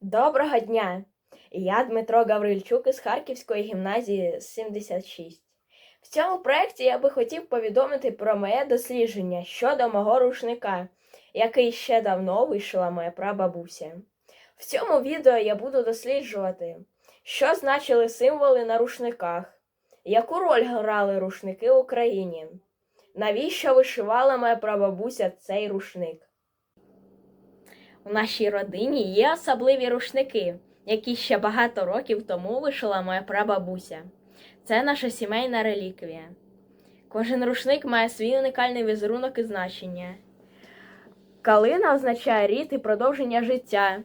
Доброго дня! Я Дмитро Гаврильчук із Харківської гімназії 76. В цьому проєкті я би хотів повідомити про моє дослідження щодо мого рушника, який ще давно вишила моя прабабуся. В цьому відео я буду досліджувати, що значили символи на рушниках, яку роль грали рушники в Україні, навіщо вишивала моя прабабуся цей рушник. У нашій родині є особливі рушники, які ще багато років тому вишила моя прабабуся. Це наша сімейна реліквія. Кожен рушник має свій унікальний візерунок і значення. Калина означає рід і продовження життя,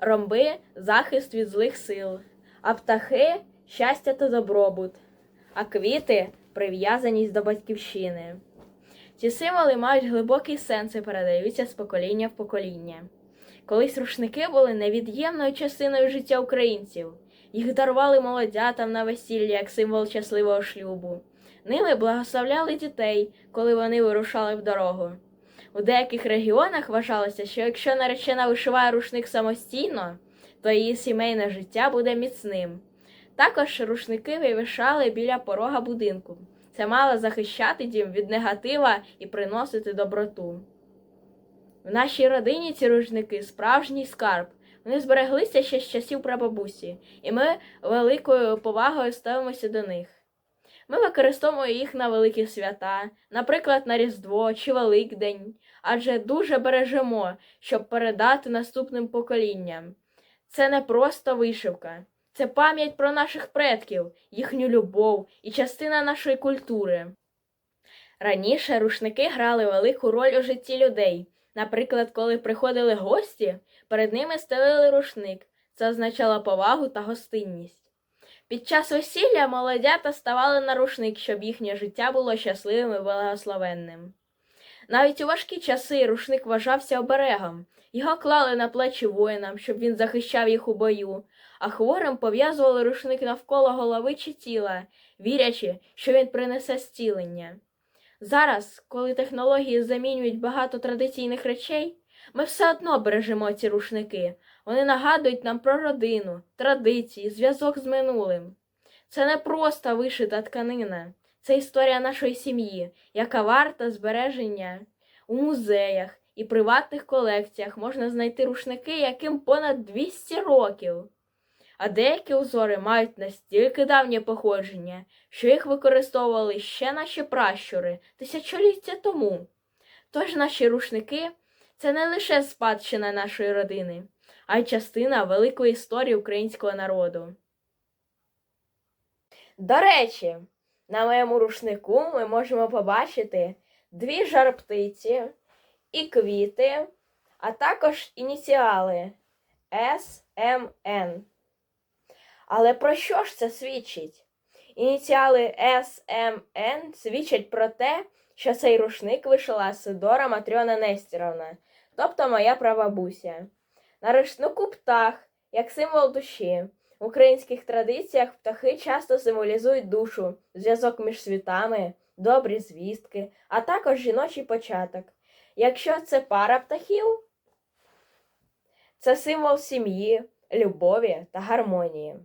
ромби захист від злих сил, а птахи щастя та добробут, а квіти прив'язаність до батьківщини. Ці символи мають глибокий сенс і передаються з покоління в покоління. Колись рушники були невід'ємною частиною життя українців. Їх дарували молодятам на весілля як символ щасливого шлюбу. Ними благословляли дітей, коли вони вирушали в дорогу. У деяких регіонах вважалося, що якщо наречена вишиває рушник самостійно, то її сімейне життя буде міцним. Також рушники вивішали біля порога будинку. Це мало захищати дім від негатива і приносити доброту. В нашій родині ці рушники справжній скарб. Вони збереглися ще з часів прабабусі, і ми великою повагою ставимося до них. Ми використовуємо їх на великі свята, наприклад, на Різдво чи Великдень, адже дуже бережемо, щоб передати наступним поколінням. Це не просто вишивка, це пам'ять про наших предків, їхню любов і частина нашої культури. Раніше рушники грали велику роль у житті людей. Наприклад, коли приходили гості, перед ними стелили рушник. Це означало повагу та гостинність. Під час весілля молодята ставали на рушник, щоб їхнє життя було щасливим і благословенним. Навіть у важкі часи рушник вважався оберегом. Його клали на плечі воїнам, щоб він захищав їх у бою, а хворим пов'язували рушник навколо голови чи тіла, вірячи, що він принесе зцілення. Зараз, коли технології замінюють багато традиційних речей, ми все одно бережемо ці рушники. Вони нагадують нам про родину, традиції, зв'язок з минулим. Це не просто вишита тканина, це історія нашої сім'ї, яка варта збереження. У музеях і приватних колекціях можна знайти рушники, яким понад 200 років. А деякі узори мають настільки давнє походження, що їх використовували ще наші пращури тисячоліття тому. Тож наші рушники це не лише спадщина нашої родини, а й частина великої історії українського народу. До речі, на моєму рушнику ми можемо побачити дві жарптиці і квіти, а також ініціали СМН. Але про що ж це свідчить? Ініціали СМН свідчать про те, що цей рушник вишила Сидора Матрьона Нестеровна, тобто моя прабабуся. На рушнику птах, як символ душі. В українських традиціях птахи часто символізують душу, зв'язок між світами, добрі звістки, а також жіночий початок. Якщо це пара птахів, це символ сім'ї, любові та гармонії.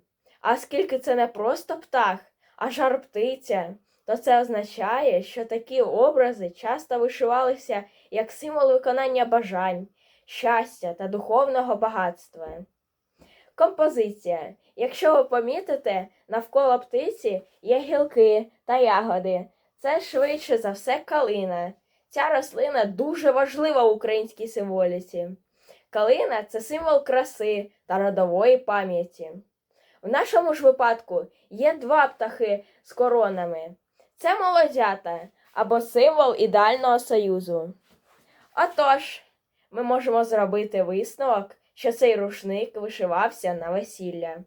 Оскільки це не просто птах, а жар птиця, то це означає, що такі образи часто вишивалися як символ виконання бажань, щастя та духовного багатства. Композиція. Якщо ви помітите, навколо птиці є гілки та ягоди. Це швидше за все калина. Ця рослина дуже важлива в українській символіці. Калина це символ краси та родової пам'яті. В нашому ж випадку є два птахи з коронами. Це молодята або символ ідеального союзу. Отож, ми можемо зробити висновок, що цей рушник вишивався на весілля.